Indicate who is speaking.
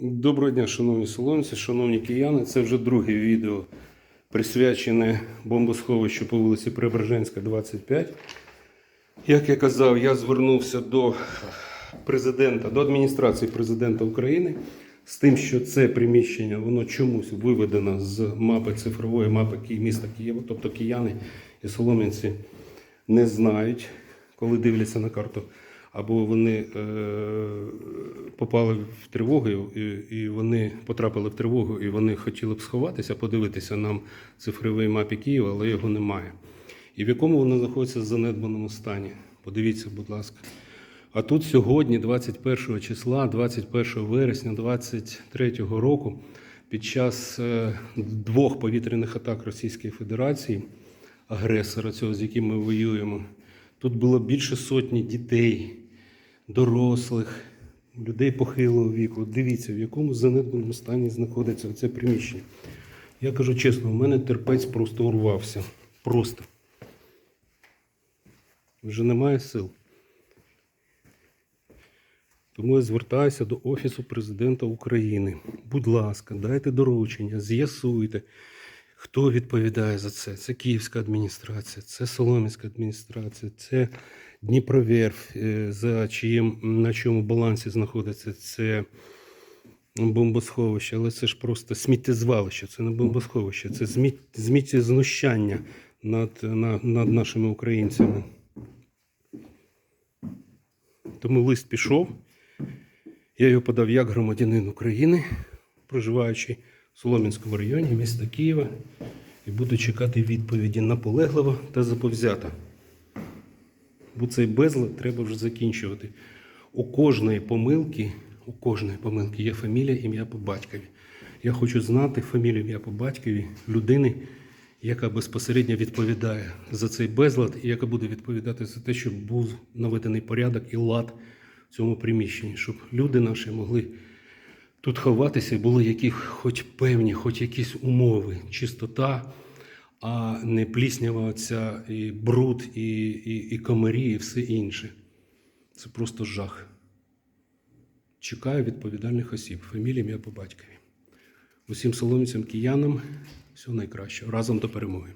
Speaker 1: Доброго дня, шановні солонці, шановні кияни. Це вже друге відео присвячене бомбосховищу по вулиці Преображенська, 25. Як я казав, я звернувся до президента, до адміністрації президента України з тим, що це приміщення воно чомусь виведено з мапи цифрової мапи міста Києва. Тобто кияни і солом'янці не знають, коли дивляться на карту, або вони е, попали в тривогу, і, і вони потрапили в тривогу, і вони хотіли б сховатися, подивитися нам цифровій мапі Києва, але його немає. І в якому воно знаходиться в занедбаному стані. Подивіться, будь ласка. А тут сьогодні, 21 числа, 21 вересня 2023 року, під час е, двох повітряних атак Російської Федерації, агресора цього, з яким ми воюємо, тут було більше сотні дітей, дорослих, людей похилого віку. Дивіться, в якому занедбаному стані знаходиться це приміщення. Я кажу чесно, у мене терпець просто урвався. Просто. Вже немає сил. Тому я звертаюся до Офісу президента України. Будь ласка, дайте доручення, з'ясуйте, хто відповідає за це. Це Київська адміністрація, це Солом'янська адміністрація, це Дніпроверф, е, за чиїм, на чому балансі знаходиться це бомбосховище, але це ж просто сміттєзвалище, це не бомбосховище, це зміт- зміттєзнущання над, над нашими українцями. Тому лист пішов. Я його подав як громадянин України, проживаючи в Солом'янському районі міста Києва, і буду чекати відповіді наполегливо та заповзято. Бо цей безлад треба вже закінчувати. У кожної помилки, у кожної помилки є фамілія, ім'я по батькові. Я хочу знати фамілію, ім'я по батькові людини, яка безпосередньо відповідає за цей безлад, і яка буде відповідати за те, щоб був наведений порядок і лад в цьому приміщенні, щоб люди наші могли тут ховатися, були які хоч певні, хоч якісь умови, чистота, а не пліснява оця і бруд, і, і, і комарі, і все інше. Це просто жах. Чекаю відповідальних осіб, фамілія, ім'я по батькові. Усім соломцям, киянам всього найкращого. Разом до перемоги.